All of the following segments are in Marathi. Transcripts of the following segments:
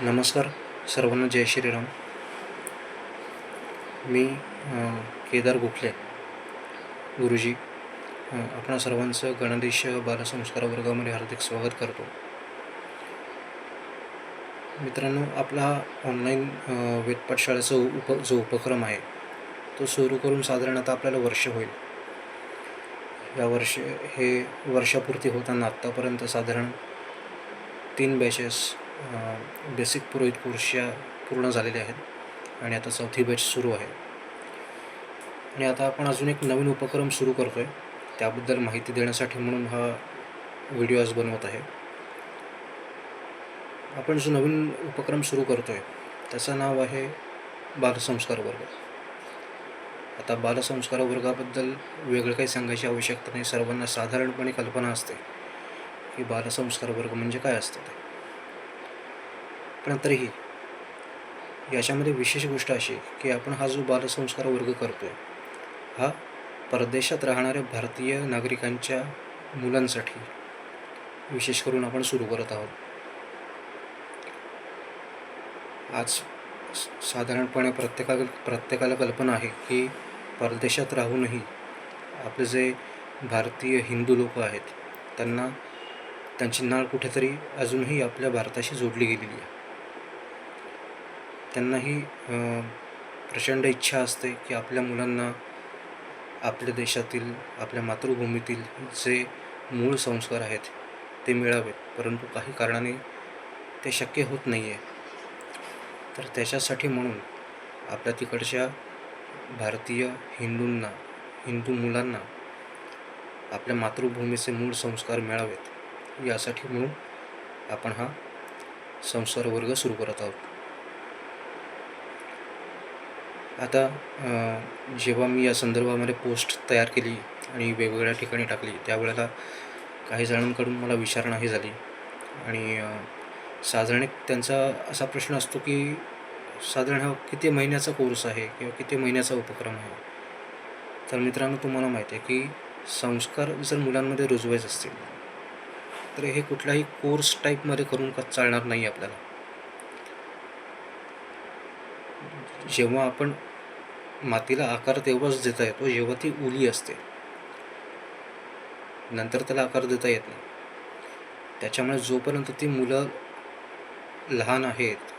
नमस्कार सर्वांना जय श्रीराम. मी केदार गोखले गुरुजी. आपणा सर्वांचं गणदेश बालसंस्कार वर्गामध्ये हार्दिक स्वागत करतो. मित्रांनो आपला हा ऑनलाईन वेदपाठशाळेचा उप जो उपक्रम आहे तो सुरू करून साधारणतः आपल्याला वर्ष होईल. या वर्ष हे वर्षापूर्ती होताना आत्तापर्यंत साधारण तीन बॅचेस बेसिक पुरोहित कोर्सच्या पूर्ण झालेल्या आहेत. आणि आता चौथी बॅच सुरू आहे. आणि आता आपण अजून एक नवीन उपक्रम सुरू करतो आहे त्याबद्दल माहिती देण्यासाठी म्हणून हा व्हिडिओ आज बनवत आहे. आपण जो नवीन उपक्रम सुरू करतो आहे त्याचं नाव आहे बालसंस्कार वर्ग. आता बालसंस्कार वर्गाबद्दल वेगळं काही सांगायची आवश्यकता नाही. सर्वांना साधारणपणे कल्पना असते की बालसंस्कार वर्ग म्हणजे काय असतं ते. पण तरीही याच्यामध्ये विशेष गोष्ट अशी की आपण हा जो बालसंस्कार वर्ग करतो आहे हा परदेशात राहणाऱ्या भारतीय नागरिकांच्या मुलांसाठी विशेष करून आपण सुरू करत आहोत. आज साधारणपणे प्रत्येकाला प्रत्येकाला कल्पना आहे की परदेशात राहूनही आपले जे भारतीय हिंदू लोक आहेत त्यांना त्यांची नाळ कुठेतरी अजूनही आपल्या भारताशी जोडली गेलेली आहे. त्यांनाही प्रचंड इच्छा असते की आपल्या मुलांना आपल्या देशातील आपल्या मातृभूमीतील जे मूळ संस्कार आहेत ते मिळावेत. परंतु काही कारणाने ते शक्य होत नाही आहे तर त्याच्यासाठी म्हणून आपल्या तिकडच्या भारतीय हिंदूंना हिंदू मुलांना आपल्या मातृभूमीचे मूळ संस्कार मिळावेत. यासाठी म्हणून आपण हा संस्कार वर्ग सुरू करत आहोत. आता जेव्हा मी या संदर्भामध्ये पोस्ट तयार केली आणि वेगवेगळ्या ठिकाणी टाकली त्यावेळेला काही जणांकडून मला विचारणाही झाली. आणि साधारण एक त्यांचा असा प्रश्न असतो की साधारण हा किती महिन्याचा कोर्स आहे किंवा किती महिन्याचा उपक्रम आहे? तर मित्रांनो तुम्हाला माहिती आहे की संस्कार जर मुलांमध्ये रुजवायचे असतील तर हे कुठलाही कोर्स टाईपमध्ये करून का चालणार नाही आपल्याला. जेव्हा आपण मातीला आकार तेव्हाच देता येतो जेव्हा ती उली असते. नंतर त्याला आकार देता येत नाही. त्याच्यामुळे जोपर्यंत ती मुलं लहान आहेत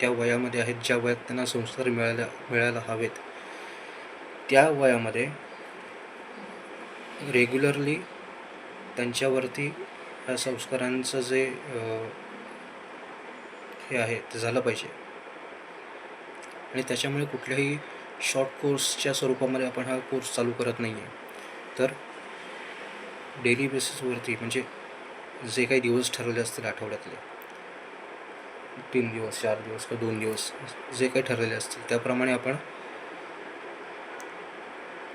त्या वयामध्ये आहेत ज्या वयात त्यांना संस्कार मिळायला मिळायला हवेत त्या वयामध्ये रेग्युलरली त्यांच्यावरती या संस्कारांचं जे हे आहे ते झालं पाहिजे. आणि त्याच्यामुळे कुठल्याही शॉर्ट कोर्सच्या स्वरूपामध्ये आपण हा कोर्स चालू करत नाही आहे तर डेली बेसिसवरती म्हणजे जे काही दिवस ठरवले असतील आठवड्यातले तीन दिवस चार दिवस किंवा दोन दिवस जे काही ठरलेले असतील त्याप्रमाणे आपण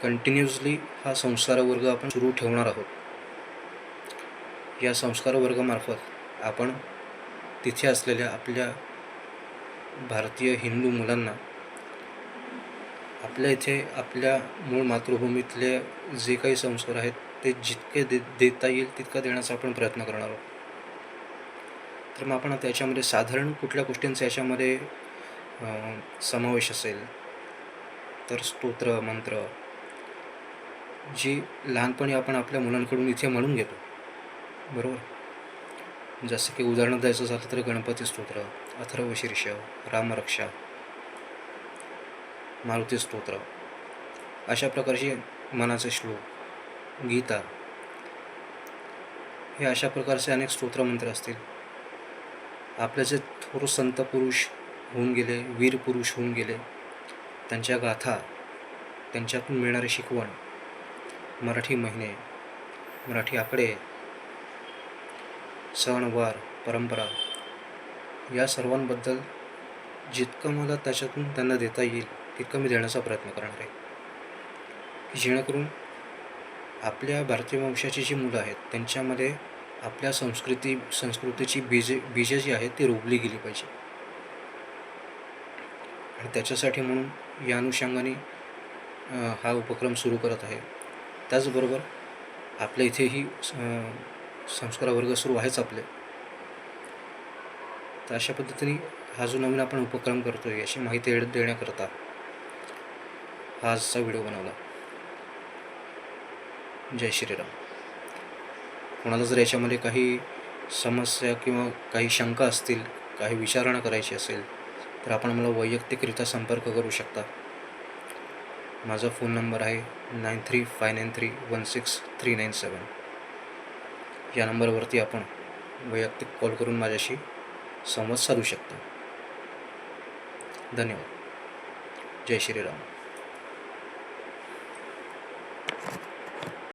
कंटिन्युअसली हा संस्कार वर्ग आपण सुरू ठेवणार आहोत. या संस्कार वर्गामार्फत आपण तिथे असलेल्या आपल्या भारतीय हिंदू मुलांना आपल्या इथे आपल्या मूळ मातृभूमीतले जे काही संस्कार आहेत ते जितके दे देता येईल तितका देण्याचा आपण प्रयत्न करणार आहोत. तर मग आपण त्याच्यामध्ये साधारण कुठल्या गोष्टींचा याच्यामध्ये समावेश असेल? तर स्तोत्र मंत्र जी लहानपणी आपण आपल्या मुलांकडून इथे म्हणून घेतो. बरोबर? जसं की उदाहरण द्यायचं झालं तर गणपती स्तोत्र अथर्वशीर्ष रामरक्षा मारुती स्तोत्र. अशा प्रकारचे मनाचे श्लोक गीता. हे अशा प्रकारचे अनेक स्तोत्र मंत्र असतील. आपले जे थोर संत पुरुष होऊन गेले वीर पुरुष होऊन गेले त्यांच्या गाथा त्यांच्यातून मिळणारी शिकवण मराठी महिने मराठी आकडे सणवार परंपरा या सर्वांबद्दल जितकं मला त्याच्यातून त्यांना देता येईल तितकं मी देण्याचा प्रयत्न करणार आहे. की जेणेकरून आपल्या भारतीय वंशाची जी मुलं आहेत त्यांच्यामध्ये आपल्या संस्कृती संस्कृतीची बीजे बीजे जी आहेत ती रोवली गेली पाहिजे. आणि त्याच्यासाठी म्हणून या अनुषंगाने हा उपक्रम सुरू करत आहे. त्याचबरोबर आपल्या इथेही संस्कार वर्ग सुरू आहेच आपले. तर अशा पद्धतीने हा जो नवीन आपण उपक्रम करतो आहे याची माहिती देण्याकरता हा आजचा व्हिडिओ बनवला. जय श्रीराम. कोणाला जर याच्यामध्ये काही समस्या किंवा काही शंका असतील काही विचारणा करायची असेल तर आपण मला वैयक्तिकरित्या संपर्क करू शकता. माझा फोन नंबर आहे nine three five nine three one six three nine seven. या नंबरवरती आपण वैयक्तिक कॉल करून माझ्याशी संवाद साधू शकतो. धन्यवाद. जय श्रीराम.